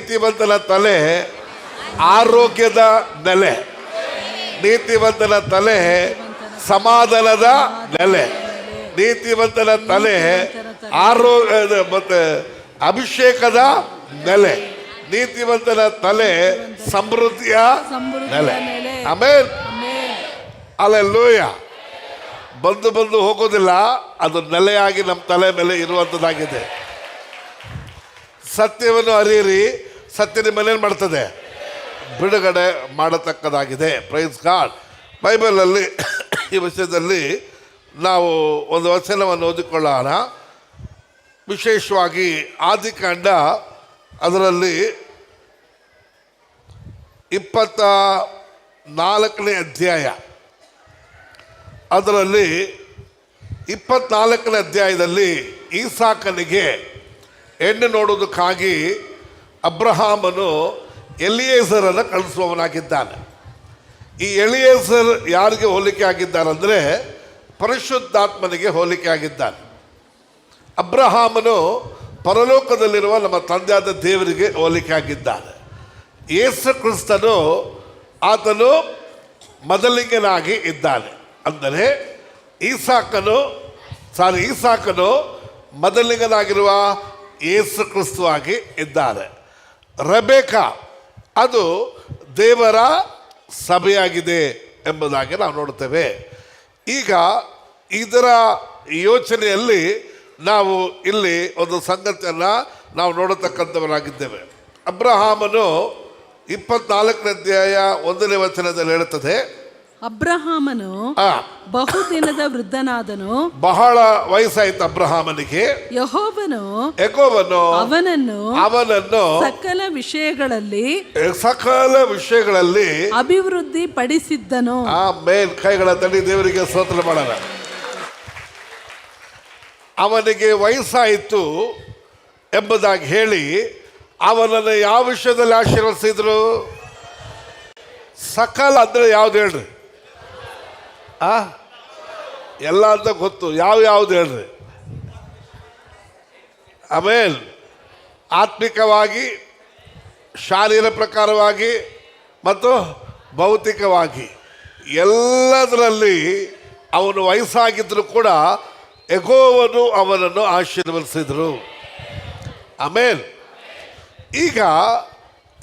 ನೀತಿವಂತನ ತಲೆ ಆರೋಗ್ಯದ ನೆಲೆ. ನೀತಿವಂತನ ತಲೆ ಸಮಾಧಾನದ ನೆಲೆ. ನೀತಿವಂತನ ತಲೆ ಆರೋಗ್ಯದ ಮತ್ತೆ ಅಭಿಷೇಕದ ನೆಲೆ. ನೀತಿವಂತನ ತಲೆ ಸಮೃದ್ಧಿಯ ನೆಲೆ. ಆಮೇಲ್ ಆಮೆನ್. ಅಲ್ಲೆಲ್ಲೂಯ ಬಂದು ಬಂದು ಹೋಗೋದಿಲ್ಲ ಅದು ನೆಲೆಯಾಗಿ ನಮ್ಮ ತಲೆ ಮೇಲೆ ಇರುವಂಥದ್ದಾಗಿದೆ ಸತ್ಯವನ್ನು ಅರಿಯಿರಿ. ಸತ್ಯ ಏನು ಮಾಡ್ತದೆ? ಬಿಡುಗಡೆ ಮಾಡತಕ್ಕದಾಗಿದೆ ಪ್ರೈಸ್ ಗಾಡ್ ಬೈಬಲಲ್ಲಿ ಈ ವಿಷಯದಲ್ಲಿ ನಾವು ಒಂದು ವಚನವನ್ನು ಓದಿಕೊಳ್ಳೋಣ. ವಿಶೇಷವಾಗಿ ಆದಿಕಾಂಡ ಅದರಲ್ಲಿ ಇಪ್ಪತ್ತ ನಾಲ್ಕನೇ ಅಧ್ಯಾಯ. ಅದರಲ್ಲಿ ಇಪ್ಪತ್ನಾಲ್ಕನೇ ಅಧ್ಯಾಯದಲ್ಲಿ ಈಸಾಕನಿಗೆ ಹೆಣ್ಣು ನೋಡುವುದಕ್ಕಾಗಿ ಅಬ್ರಹಾಮನು ಎಲಿಯೇಸರನ್ನು ಕಳಿಸುವವನಾಗಿದ್ದಾನೆ ಈ ಎಲಿಯೇಸರ್ ಯಾರಿಗೆ ಹೋಲಿಕೆ ಆಗಿದ್ದಾನಂದರೆ ಪರಿಶುದ್ಧಾತ್ಮನಿಗೆ ಹೋಲಿಕೆ ಆಗಿದ್ದಾನೆ. ಅಬ್ರಹಾಮನು ಪರಲೋಕದಲ್ಲಿರುವ ನಮ್ಮ ತಂದೆಯಾದ ದೇವರಿಗೆ ಹೋಲಿಕೆ ಆಗಿದ್ದಾನೆ. ಯೇಸು ಕ್ರಿಸ್ತನು ಆತನು ಮೊದಲಿಗನಾಗಿ ಇದ್ದಾನೆ. ಅಂದರೆ ಈಸಾಕನು, ಸಾರಿ, ಈಸಾಕನು ಮೊದಲಿಗನಾಗಿರುವ ಯೇಸು ಕ್ರಿಸ್ತುವಾಗಿ ಇದ್ದಾರೆ. ರಬೇಕ. ಅದು ದೇವರ ಸಭೆಯಾಗಿದೆ ಎಂಬುದಾಗಿ ನಾವು ನೋಡುತ್ತೇವೆ. ಈಗ ಇದರ ಯೋಚನೆಯಲ್ಲಿ ನಾವು ಇಲ್ಲಿ ಒಂದು ಸಂಗತಿಯನ್ನು ನಾವು ನೋಡತಕ್ಕಂಥವರಾಗಿದ್ದೇವೆ. ಅಬ್ರಹಾಮನು ಇಪ್ಪತ್ನಾಲ್ಕನೇ ಅಧ್ಯಾಯ ಒಂದನೇ ವಚನದಲ್ಲಿ ಹೇಳುತ್ತದೆ ಅಬ್ರಹಾಮನು ಬಹುದಿನದ ವೃದ್ಧನಾದನು. ಬಹಳ ವಯಸ್ಸಾಯ್ತು ಅಬ್ರಹಾಮನಿಗೆ. ಯಹೋವನು ಯಹೋವನು ಅವನನ್ನು ಅವನನ್ನು ಸಕಲ ವಿಷಯಗಳಲ್ಲಿ ಸಕಲ ವಿಷಯಗಳಲ್ಲಿ ಅಭಿವೃದ್ಧಿ ಪಡಿಸಿದ್ದನು. ಆ ಮೇಲ್ ಕೈಗಳ ತಡಿ ದೇವರಿಗೆ ಸ್ತೋತ್ರ ಮಾಡೋಣ. ಅವನಿಗೆ ವಯಸ್ಸಾಯಿತು ಎಂಬುದಾಗಿ ಹೇಳಿ ಅವನನ್ನು ಯಾವ ವಿಷಯದಲ್ಲಿ ಆಶೀರ್ವದಿಸಿದ್ರು? ಸಕಲ ಅಂದ್ರೆ ಯಾವ್ದು ಹೇಳ್ರಿ? ಆ? ಎಲ್ಲ ಅಂತ ಗೊತ್ತು. ಯಾವ ಯಾವ್ದು ಹೇಳ್ರಿ? ಆಮೇಲೆ ಆತ್ಮಿಕವಾಗಿ, ಶಾರೀರ ಪ್ರಕಾರವಾಗಿ ಮತ್ತು ಭೌತಿಕವಾಗಿ ಎಲ್ಲದರಲ್ಲಿ ಅವನು ವಯಸ್ಸಾಗಿದ್ದರೂ ಕೂಡ ಎಗೋವನು ಅವನನ್ನು ಆಶೀರ್ವದಿಸಿದರು. ಆಮೇಲೆ ಈಗ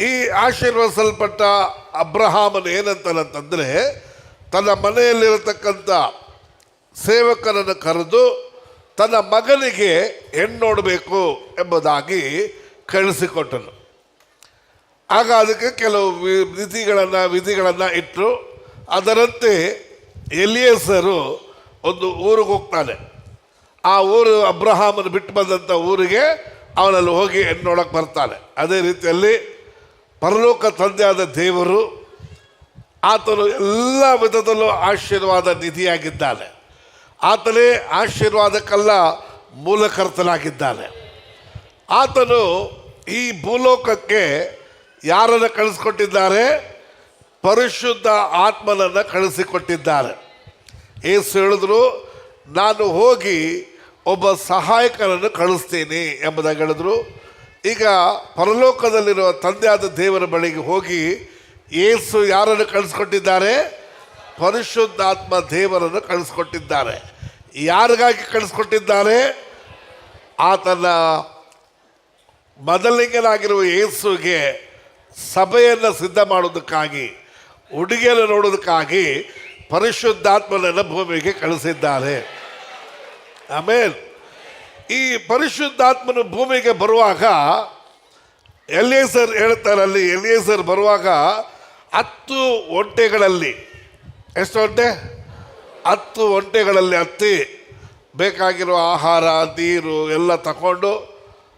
ಈ ಆಶೀರ್ವದಿಸಲ್ಪಟ್ಟ ಅಬ್ರಹಾಮನ್ ಏನಂತಾನಂತಂದರೆ ತನ್ನ ಮನೆಯಲ್ಲಿರತಕ್ಕಂಥ ಸೇವಕರನ್ನು ಕರೆದು ತನ್ನ ಮಗನಿಗೆ ಹೆಣ್ಣು ನೋಡಬೇಕು ಎಂಬುದಾಗಿ ಕಳಿಸಿಕೊಟ್ಟನು. ಆಗ ಅದಕ್ಕೆ ಕೆಲವು ವಿಧಿಗಳನ್ನು ವಿಧಿಗಳನ್ನು ಇಟ್ಟರು ಅದರಂತೆ ಎಲಿಯಸರು ಒಂದು ಊರಿಗೆ ಹೋಗ್ತಾನೆ. ಆ ಊರು ಅಬ್ರಹಾಮನ್ನು ಬಿಟ್ಟು ಬಂದಂಥ ಊರಿಗೆ ಅವನಲ್ಲಿ ಹೋಗಿ ಹೆಣ್ಣು ನೋಡಕ್ಕೆ ಬರ್ತಾನೆ. ಅದೇ ರೀತಿಯಲ್ಲಿ ಪರಲೋಕ ತಂದೆಯಾದ ದೇವರು ಆತನು ಎಲ್ಲ ವಿಧದಲ್ಲೂ ಆಶೀರ್ವಾದ ನಿಧಿಯಾಗಿದ್ದಾನೆ. ಆತನೇ ಆಶೀರ್ವಾದಕ್ಕೆಲ್ಲ ಮೂಲಕರ್ತನಾಗಿದ್ದಾನೆ. ಆತನು ಈ ಭೂಲೋಕಕ್ಕೆ ಯಾರನ್ನು ಕಳಿಸ್ಕೊಟ್ಟಿದ್ದಾರೆ? ಪರಿಶುದ್ಧ ಆತ್ಮನನ್ನು ಕಳಿಸಿಕೊಟ್ಟಿದ್ದಾರೆ. ಏಸು ಹೇಳಿದ್ರು, ನಾನು ಹೋಗಿ ಒಬ್ಬ ಸಹಾಯಕನನ್ನು ಕಳಿಸ್ತೀನಿ ಎಂಬುದಾಗಿ ಹೇಳಿದ್ರು. ಈಗ ಪರಲೋಕದಲ್ಲಿರುವ ತಂದೆಯಾದ ದೇವರ ಬಳಿಗೆ ಹೋಗಿ ಏಸು ಯಾರನ್ನು ಕಳಿಸ್ಕೊಟ್ಟಿದ್ದಾರೆ? ಪರಿಶುದ್ಧಾತ್ಮ ದೇವರನ್ನು ಕಳಿಸ್ಕೊಟ್ಟಿದ್ದಾರೆ. ಯಾರಿಗಾಗಿ ಕಳಿಸ್ಕೊಟ್ಟಿದ್ದಾರೆ? ಆತನ ಮೊದಲಿಗನಾಗಿರುವ ಯೇಸುಗೆ ಸಭೆಯನ್ನು ಸಿದ್ಧ ಮಾಡೋದಕ್ಕಾಗಿ ಉಡುಗೆಯನ್ನು ನೋಡೋದಕ್ಕಾಗಿ ಪರಿಶುದ್ಧಾತ್ಮನನ್ನು ಭೂಮಿಗೆ ಕಳಿಸಿದ್ದಾರೆ. ಆಮೇಲ್ ಈ ಪರಿಶುದ್ಧಾತ್ಮನು ಭೂಮಿಗೆ ಬರುವಾಗ, ಎಲಿಯೇಸರ್ ಹೇಳ್ತಾರಲ್ಲಿ ಎಲಿಯೇಸರ್ ಬರುವಾಗ ಹತ್ತು ಒಂಟೆಗಳಲ್ಲಿ. ಎಷ್ಟು ಒಂಟೆ? ಹತ್ತು ಒಂಟೆಗಳಲ್ಲಿ ಹತ್ತಿ ಬೇಕಾಗಿರೋ ಆಹಾರ, ನೀರು ಎಲ್ಲ ತಗೊಂಡು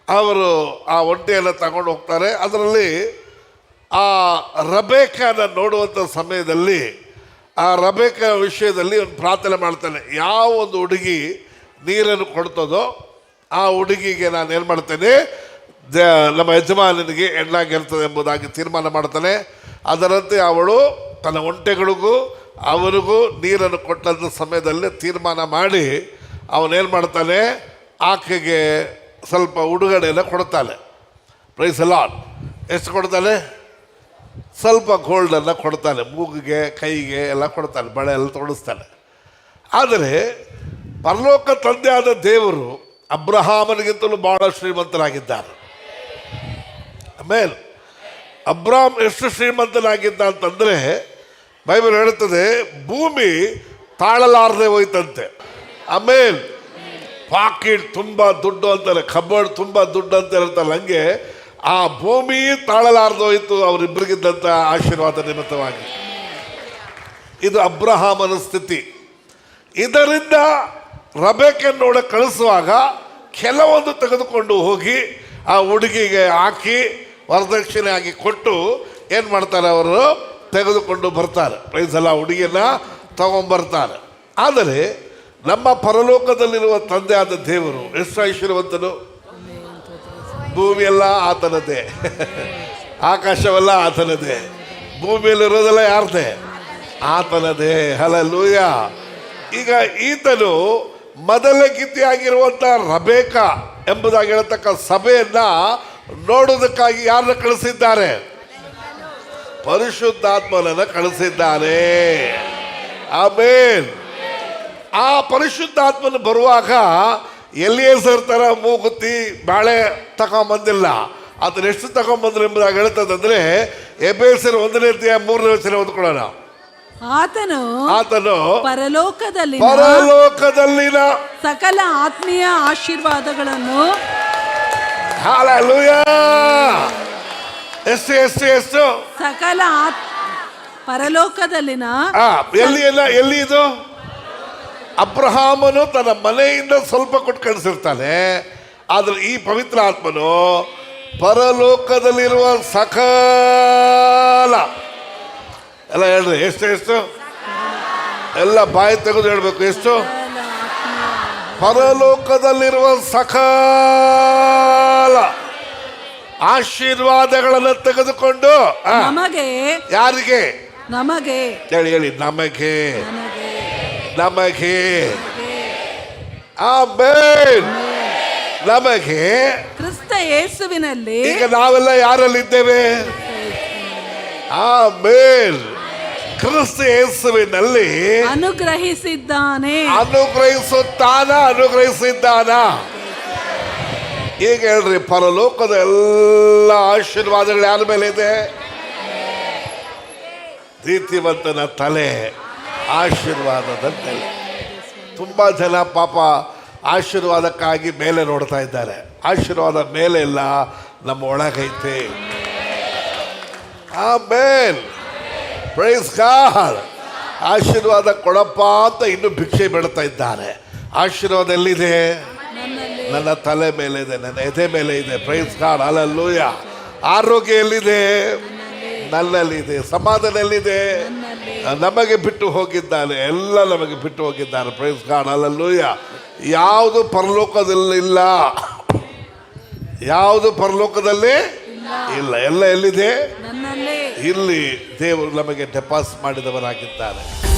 ಅವರು ಆ ಒಂಟೆಯನ್ನು ತಗೊಂಡು ಹೋಗ್ತಾರೆ. ಅದರಲ್ಲಿ ಆ ರಬೇಕನ ನೋಡುವಂಥ ಸಮಯದಲ್ಲಿ, ಆ ರಬೇಕ ವಿಷಯದಲ್ಲಿ ಒಂದು ಪ್ರಾರ್ಥನೆ ಮಾಡ್ತಾನೆ. ಯಾವ ಒಂದು ಹುಡುಗಿ ನೀರನ್ನು ಕೊಡ್ತದೋ ಆ ಹುಡುಗಿಗೆ ನಾನು ಏನು ಮಾಡ್ತೇನೆ? ನಮ್ಮ ಯಜಮಾನನಿಗೆ ಹೆಣ್ಣಾಗಿರ್ತದೆ ಎಂಬುದಾಗಿ ತೀರ್ಮಾನ ಮಾಡ್ತಾನೆ ಅದರಂತೆ ಅವಳು ತನ್ನ ಒಂಟೆಗಳಿಗೂ ಅವರಿಗೂ ನೀರನ್ನು ಕೊಟ್ಟಂಥ ಸಮಯದಲ್ಲಿ ತೀರ್ಮಾನ ಮಾಡಿ ಅವನೇನು ಮಾಡ್ತಾನೆ, ಆಕೆಗೆ ಸ್ವಲ್ಪ ಉಡುಗೊರೆಯನ್ನು ಕೊಡ್ತಾನೆ ಪ್ರೈಸ್ ಲಾಟ್ ಎಷ್ಟು ಕೊಡ್ತಾನೆ? ಸ್ವಲ್ಪ ಗೋಲ್ಡನ್ನು ಕೊಡ್ತಾನೆ, ಮೂಗಿಗೆ, ಕೈಗೆ ಎಲ್ಲ ಕೊಡ್ತಾನೆ, ಬಳೆ ಎಲ್ಲ ತೊಡಿಸ್ತಾನೆ. ಆದರೆ ಪರಲೋಕ ತಂದೆ ಆದ ದೇವರು ಅಬ್ರಹಾಮನಿಗಿಂತಲೂ ಭಾಳ ಶ್ರೀಮಂತರಾಗಿದ್ದಾರೆ. ಆಮೇಲೆ ಅಬ್ರಾಮ್ ಎಷ್ಟು ಶ್ರೀಮಂತನಾಗಿದ್ದ ಅಂತಂದರೆ ಬೈಬಲ್ ಹೇಳುತ್ತದೆ, ಭೂಮಿ ತಾಳಲಾರದೆ ಹೋಯ್ತಂತೆ. ಆಮೇಲ್ ಪಾಕಿಟ್ ತುಂಬ ದುಡ್ಡು ಅಂತಾರೆ ಕಬೋರ್ಡ್ ತುಂಬ ದುಡ್ಡು ಅಂತ ಹೇಳ್ತಾರೆ ಹಂಗೆ ಆ ಭೂಮಿ ತಾಳಲಾರದ ಹೋಯಿತು ಅವರಿಬ್ಬರಿಗಿದ್ದಂಥ ಆಶೀರ್ವಾದ ನಿಮಿತ್ತವಾಗಿ. ಇದು ಅಬ್ರಹಾಮನ ಸ್ಥಿತಿ. ಇದರಿಂದ ರಬೇಕೆಯನ್ನು ಕಳಿಸುವಾಗ ಕೆಲವೊಂದು ತೆಗೆದುಕೊಂಡು ಹೋಗಿ ಆ ಹುಡುಗಿಗೆ ಹಾಕಿ ವರದಕ್ಷಿಣೆ ಆಗಿ ಕೊಟ್ಟು ಏನು ಮಾಡ್ತಾರೆ ಅವರು? ತೆಗೆದುಕೊಂಡು ಬರ್ತಾರೆ. ಪ್ರೈಸ್ ಎಲ್ಲ ಹುಡುಗಿಯನ್ನ ತಗೊಂಬರ್ತಾರೆ. ಆದರೆ ನಮ್ಮ ಪರಲೋಕದಲ್ಲಿರುವ ತಂದೆ ಆದ ದೇವರು ಎಷ್ಟು ಐಶ್ವರ್ಯವಂತನು ಭೂಮಿಯೆಲ್ಲ ಆತನದೇ. ಆಕಾಶವೆಲ್ಲ ಆತನದೇ. ಭೂಮಿಯಲ್ಲಿರೋದೆಲ್ಲ ಯಾರ್ದೇ? ಆತನದೇ. ಹಲಲೂಯ ಈಗ ಈತನು ಮೊದಲ ಗೀತೆಯಾಗಿರುವಂಥ ರಬೇಕ ಎಂಬುದಾಗಿರತಕ್ಕ ಸಭೆಯನ್ನ ನೋಡುವುದಕ್ಕಾಗಿ ಯಾರನ್ನ ಕಳಿಸಿದ್ದಾರೆ? ಪರಿಶುದ್ಧಾತ್ಮನನ್ನ ಕಳಿಸಿದ್ದಾನೆ. ಆಮೇನ್. ಆ ಪರಿಶುದ್ಧಾತ್ಮನ ಬರುವಾಗ ಎಲ್ಲಿಯೇಸರ್ ಥರ ಮೂಗುತ್ತಿ ಬಾಳೆ ತಗೊಂಬಂದಿಲ್ಲ. ಅದನ್ನ ಎಷ್ಟು ತಗೊಂಬಂದ್ರು ಎಂಬುದಾಗಿ ಹೇಳ್ತದಂದ್ರೆ ಎಬೇಸರ್ ಒಂದನೇ ಅಧ್ಯಾಯ ಮೂರನೇ ವಚನ ಓದ್ಕೊಳ್ಳೋಣ. ಆತನು ಆತನು ಪರಲೋಕದಲ್ಲಿ ಪರಲೋಕದಲ್ಲಿನ ಸಕಲ ಆತ್ಮೀಯ ಆಶೀರ್ವಾದಗಳನ್ನು ಹಾಲೆಲೂಯ ಎಷ್ಟು ಎಷ್ಟು ಎಷ್ಟು ಸಕಲ ಪರಲೋಕದಲ್ಲಿನ ಎಲ್ಲಿ ಎಲ್ಲ ಎಲ್ಲಿ ಇದು? ಅಬ್ರಹಾಮನು ತನ್ನ ಮನೆಯಿಂದ ಸ್ವಲ್ಪ ಕೊಟ್ಟು ಕಳಿಸಿರ್ತಾನೆ. ಆದ್ರೆ ಈ ಪವಿತ್ರ ಆತ್ಮನು ಪರಲೋಕದಲ್ಲಿರುವ ಸಕಲ ಎಲ್ಲ ಹೇಳ್ರಿ ಎಷ್ಟು ಎಷ್ಟು ಎಲ್ಲ ಬಾಯಿ ತೆಗೆದು ಹೇಳ್ಬೇಕು ಎಷ್ಟು ಪರಲೋಕದಲ್ಲಿರುವ ಸಕಲ ಆಶೀರ್ವಾದಗಳನ್ನು ತೆಗೆದುಕೊಂಡು ಆ, ನಮಗೆ ಯಾರಿಗೆ? ನಮಗೆ ಹೇಳಿ ಹೇಳಿ ನಮಗೆ. ನಮಗೆ ನಮಗೆ. ಆಮೇನ್. ನಮಗೆ. ಕ್ರಿಸ್ತ ಯೇಸುವಿನಲ್ಲಿ ಈಗ ನಾವೆಲ್ಲ ಯಾರಲ್ಲಿದ್ದೇವೆ? ಆಮೇನ್. ಕ್ರಿಸ್ತ ಯೇಸುವಿನಲ್ಲಿ ಅನುಗ್ರಹಿಸಿದ್ದಾನೆ. ಅನುಗ್ರಹಿಸುತ್ತಾನ? ಅನುಗ್ರಹಿಸಿದ್ದಾನ? ಈಗ ಹೇಳ್ರಿ ಪರಲೋಕದ ಎಲ್ಲ ಆಶೀರ್ವಾದಗಳು ಯಾರ ಮೇಲೆ ಇದೆ? ಪ್ರೀತಿವಂತನ ತಲೆ ಆಶೀರ್ವಾದದ ತಲೆ ತುಂಬ ಜನ ಪಾಪ ಆಶೀರ್ವಾದಕ್ಕಾಗಿ ಮೇಲೆ ನೋಡ್ತಾ ಇದ್ದಾರೆ. ಆಶೀರ್ವಾದ ಮೇಲೆ ಇಲ್ಲ, ನಮ್ಮ ಒಳಗೈತೆ. ಆಮೇಲೆ ಪ್ರೈಸ್ ಕಾರ್ ಆಶೀರ್ವಾದ ಕೊಡಪ್ಪ ಅಂತ ಇನ್ನೂ ಭಿಕ್ಷೆ ಬಿಡ್ತಾ ಇದ್ದಾರೆ. ಆಶೀರ್ವಾದ ಎಲ್ಲಿದೆ? ನನ್ನ ತಲೆ ಮೇಲೆ ಇದೆ ನನ್ನ ಎದೆ ಮೇಲೆ ಇದೆ ಪ್ರೈಸ್ ಕಾರ್ಡ್ ಅಲ್ಲಲ್ಲೂಯ ಆರೋಗ್ಯ ಎಲ್ಲಿದೆ ನನ್ನಲ್ಲಿದೆ ಸಮಾಧಾನ ಎಲ್ಲಿದೆ ನಮಗೆ ಬಿಟ್ಟು ಹೋಗಿದ್ದಾನೆ ಎಲ್ಲ ನಮಗೆ ಬಿಟ್ಟು ಹೋಗಿದ್ದಾನೆ. ಪ್ರೈಸ್ ಕಾರ್ಡ್ ಅಲ್ಲಲ್ಲೂಯ ಯಾವುದು ಪರಲೋಕದಲ್ಲಿ ಇಲ್ಲ. ಯಾವುದು ಪರಲೋಕದಲ್ಲಿ ಇಲ್ಲ. ಎಲ್ಲ ಎಲ್ಲಿದೆ? ಇಲ್ಲಿ ದೇವರು ನಮಗೆ ಡೆಪಾಸಿಟ್ ಮಾಡಿದವರಾಗಿದ್ದಾರೆ.